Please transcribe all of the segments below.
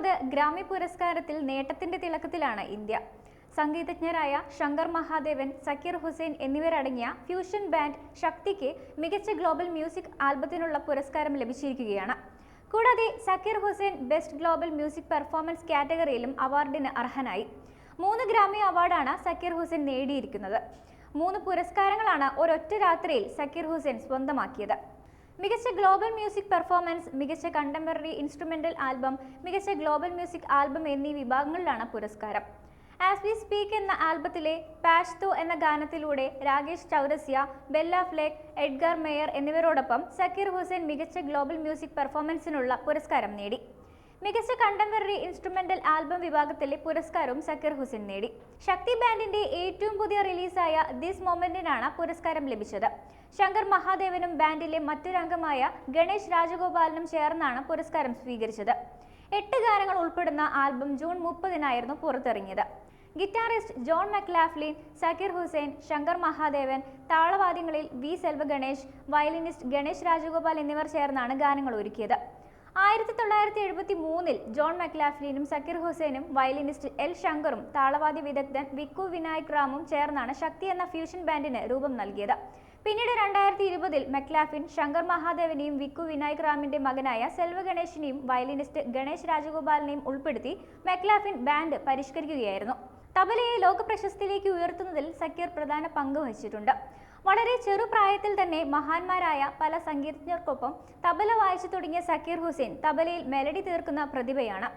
പതിനാറാമത് Grammy പുരസ്കാരത്തിൽ നേട്ടത്തിന്റെ തിളക്കത്തിലാണ് ഇന്ത്യ. സംഗീതജ്ഞരായ ശങ്കർ മഹാദേവൻ സക്കീർ ഹുസൈൻ എന്നിവരടങ്ങിയ ഫ്യൂഷൻ ബാൻഡ് ശക്തിക്ക് മികച്ച ഗ്ലോബൽ മ്യൂസിക് ആൽബത്തിനുള്ള പുരസ്കാരം ലഭിച്ചിരിക്കുകയാണ്. കൂടാതെ Zakir Hussain best global music performance കാറ്റഗറിയിലും അവാർഡിന് അർഹനായി. മൂന്ന് ഗ്രാമി അവാർഡാണ് സക്കീർ ഹുസൈൻ നേടിയിരിക്കുന്നത്. മൂന്ന് പുരസ്കാരങ്ങളാണ് ഒരൊറ്റ രാത്രിയിൽ സക്കീർ ഹുസൈൻ സ്വന്തമാക്കിയത്. മികച്ച ഗ്ലോബൽ മ്യൂസിക് പെർഫോമൻസ് മികച്ച കണ്ടംപററി ഇൻസ്ട്രുമെന്റൽ ആൽബം മികച്ച ഗ്ലോബൽ മ്യൂസിക് ആൽബം എന്നീ വിഭാഗങ്ങളിലാണ് പുരസ്കാരം. ആസ് വി സ്പീക്ക് എന്ന ആൽബത്തിലെ പാഷ്തോ എന്ന ഗാനത്തിലൂടെ Rakesh Chaurasia Bela Fleck Edgar Meyer എന്നിവരോടൊപ്പം സക്കീർ ഹുസൈൻ മികച്ച ഗ്ലോബൽ മ്യൂസിക് പെർഫോമൻസിനുള്ള പുരസ്കാരം നേടി. മികച്ച കണ്ടംപററി ഇൻസ്ട്രുമെന്റൽ ആൽബം വിഭാഗത്തിലെ പുരസ്കാരവും സക്കീർ ഹുസൈൻ നേടി. ശക്തി ബാൻഡിന്റെ ഏറ്റവും പുതിയ റിലീസായ ദിസ് മൊമെന്റിനാണ് പുരസ്കാരം ലഭിച്ചത്. ശങ്കർ മഹാദേവനും ബാൻഡിലെ മറ്റൊരംഗമായ ഗണേഷ് രാജഗോപാലനും ചേർന്നാണ് പുരസ്കാരം സ്വീകരിച്ചത്. എട്ട് ഗാനങ്ങൾ ഉൾപ്പെടുന്ന ആൽബം ജൂൺ മുപ്പതിനായിരുന്നു പുറത്തിറങ്ങിയത്. Guitarist John McLaughlin Zakir Hussain Shankar Mahadevan താളവാദ്യങ്ങളിൽ V Selva Ganesh violinist Ganesh Rajagopal എന്നിവർ ചേർന്നാണ് ഗാനങ്ങൾ ഒരുക്കിയത്. ആയിരത്തി തൊള്ളായിരത്തി എഴുപത്തി മൂന്നിൽ ജോൺ മക്ലാഫ്ലിനും സക്കീർ ഹുസൈനും വയലിനിസ്റ്റ് എൽ ശങ്കറും താളവാദി വിദഗ്ധൻ വിക്കു വിനായക് റാമും ചേർന്നാണ് ശക്തി എന്ന ഫ്യൂഷൻ ബാൻഡിന് രൂപം നൽകിയത്. പിന്നീട് രണ്ടായിരത്തി ഇരുപതിൽ മെക്ലാഫിൻ ശങ്കർ മഹാദേവനെയും വിക്കു വിനായക് റാമിന്റെ മകനായ സെൽവ ഗണേഷിനെയും വയലിനിസ്റ്റ് ഗണേശ് രാജഗോപാലിനെയും ഉൾപ്പെടുത്തി മെക്ലാഫിൻ ബാൻഡ് പരിഷ്കരിക്കുകയായിരുന്നു. തബലയെ ലോക പ്രശസ്തിയിലേക്ക് ഉയർത്തുന്നതിൽ സക്കീർ പ്രധാന പങ്ക് വഹിച്ചിട്ടുണ്ട്. വളരെ ചെറുപ്രായത്തിൽ തന്നെ മഹാന്മാരായ പല സംഗീതജ്ഞർക്കൊപ്പം തബല വായിച്ചു തുടങ്ങിയ സക്കീർ ഹുസൈൻ തബലയിൽ മെലഡി തീർക്കുന്ന പ്രതിഭയാണ്.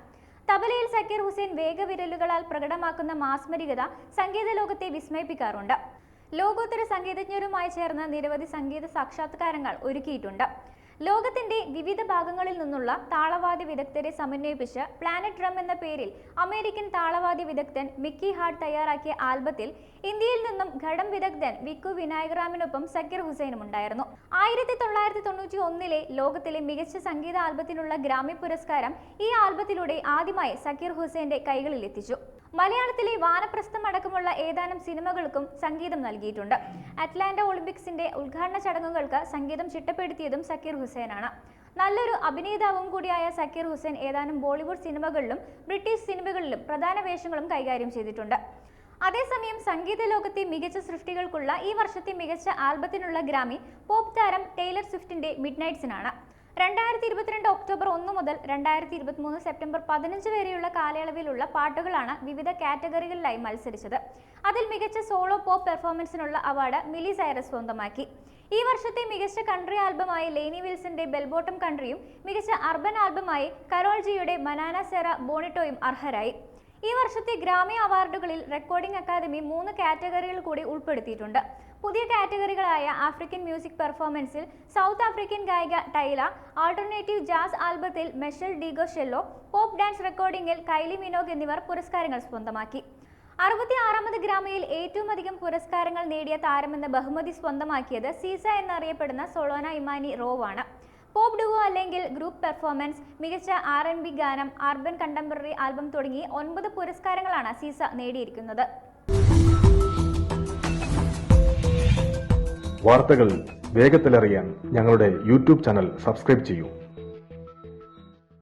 തബലയിൽ സക്കീർ ഹുസൈൻ വേഗവിരലുകളാൽ പ്രകടമാക്കുന്ന മാസ്മരികത സംഗീത ലോകത്തെ വിസ്മയിപ്പിക്കാറുണ്ട്. ലോകോത്തര സംഗീതജ്ഞരുമായി ചേർന്ന നിരവധി സംഗീത സാക്ഷാത്കാരങ്ങൾ ഒരുക്കിയിട്ടുണ്ട്. ലോകത്തിന്റെ വിവിധ ഭാഗങ്ങളിൽ നിന്നുള്ള താളവാദി വിദഗ്ധരെ സമന്വയിപ്പിച്ച് പ്ലാനറ്റ് ഡ്രം എന്ന പേരിൽ അമേരിക്കൻ താളവാദി വിദഗ്ധൻ മിക്കി ഹാർട്ട് തയ്യാറാക്കിയ ആൽബത്തിൽ ഇന്ത്യയിൽ നിന്നും ഘടം വിദഗ്ധൻ വിക്കു വിനായകറാമിനൊപ്പം സക്കീർ ഹുസൈനും ഉണ്ടായിരുന്നു. ആയിരത്തി തൊള്ളായിരത്തി തൊണ്ണൂറ്റി ഒന്നിലെ ലോകത്തിലെ മികച്ച സംഗീത ആൽബത്തിനുള്ള ഗ്രാമി പുരസ്കാരം ഈ ആൽബത്തിലൂടെ ആദ്യമായി സക്കീർ ഹുസൈന്റെ കൈകളിൽ എത്തിച്ചു മലയാളത്തിലെ വാനപ്രസ്ഥം അടക്കമുള്ള ഏതാനും സിനിമകൾക്കും സംഗീതം നൽകിയിട്ടുണ്ട്. അറ്റ്ലാന്റ ഒളിമ്പിക്സിന്റെ ഉദ്ഘാടന ചടങ്ങുകൾക്ക് സംഗീതം ചിട്ടപ്പെടുത്തിയതും സക്കീർ ഹുസൈനാണ്. നല്ലൊരു അഭിനേതാവും കൂടിയായ സക്കീർ ഹുസൈൻ ഏതാനും ബോളിവുഡ് സിനിമകളിലും ബ്രിട്ടീഷ് സിനിമകളിലും പ്രധാന വേഷങ്ങളും കൈകാര്യം ചെയ്തിട്ടുണ്ട്. അതേസമയം സംഗീത ലോകത്തെ മികച്ച സൃഷ്ടികൾക്കുള്ള ഈ വർഷത്തെ മികച്ച ആൽബത്തിനുള്ള ഗ്രാമി പോപ്പ് താരം ടൈലർ സ്വിഫ്റ്റിന്റെ മിഡ് നൈറ്റ്സിനാണ് രണ്ടായിരത്തി ഇരുപത്തിരണ്ട് ഒക്ടോബർ ഒന്ന് മുതൽ രണ്ടായിരത്തി ഇരുപത്തിമൂന്ന് സെപ്റ്റംബർ പതിനഞ്ച് വരെയുള്ള കാലയളവിലുള്ള പാട്ടുകളാണ് വിവിധ കാറ്റഗറികളിലായി മത്സരിച്ചത്. അതിൽ മികച്ച സോളോ പോപ്പ് പെർഫോമൻസിനുള്ള അവാർഡ് മിലി സൈറസ് സ്വന്തമാക്കി. ഈ വർഷത്തെ മികച്ച കൺട്രി ആൽബമായി ലേനി വിൽസന്റെ ബെൽബോട്ടം കൺട്രിയും മികച്ച അർബൻ ആൽബമായി കരോൾജിയുടെ മനാന സെറ ബോണിറ്റോയും അർഹരായി. ഈ വർഷത്തെ ഗ്രാമി അവാർഡുകളിൽ റെക്കോർഡിംഗ് അക്കാദമി മൂന്ന് കാറ്റഗറികൾ കൂടി ഉൾപ്പെടുത്തിയിട്ടുണ്ട്. പുതിയ കാറ്റഗറികളായ ആഫ്രിക്കൻ മ്യൂസിക് പെർഫോമൻസിൽ സൗത്ത് ആഫ്രിക്കൻ ഗായിക ടൈല ആൾട്ടർനേറ്റീവ് ജാസ് ആൽബത്തിൽ Meshell Ndegeocello pop dance റെക്കോർഡിംഗിൽ കൈലി മിനോഗ് എന്നിവർ പുരസ്കാരങ്ങൾ സ്വന്തമാക്കി. അറുപത്തി ആറാമത് ഗ്രാമയിൽ ഏറ്റവും അധികം പുരസ്കാരങ്ങൾ നേടിയ താരമെന്ന ബഹുമതി സ്വന്തമാക്കിയത് സീസ എന്നറിയപ്പെടുന്ന സൊളോന ഇമാനി റോവാണ്. പോപ്പ് ഡുവോ അല്ലെങ്കിൽ ഗ്രൂപ്പ് പെർഫോമൻസ് മികച്ച ആർ എൻ ബി ഗാനം അർബൻ കണ്ടംപററി ആൽബം തുടങ്ങി ഒൻപത് പുരസ്കാരങ്ങളാണ് സീസ നേടിയിരിക്കുന്നത്. വാർത്തകൾ വേഗത്തിലറിയാൻ ഞങ്ങളുടെ യൂട്യൂബ് ചാനൽ സബ്സ്ക്രൈബ് ചെയ്യൂ.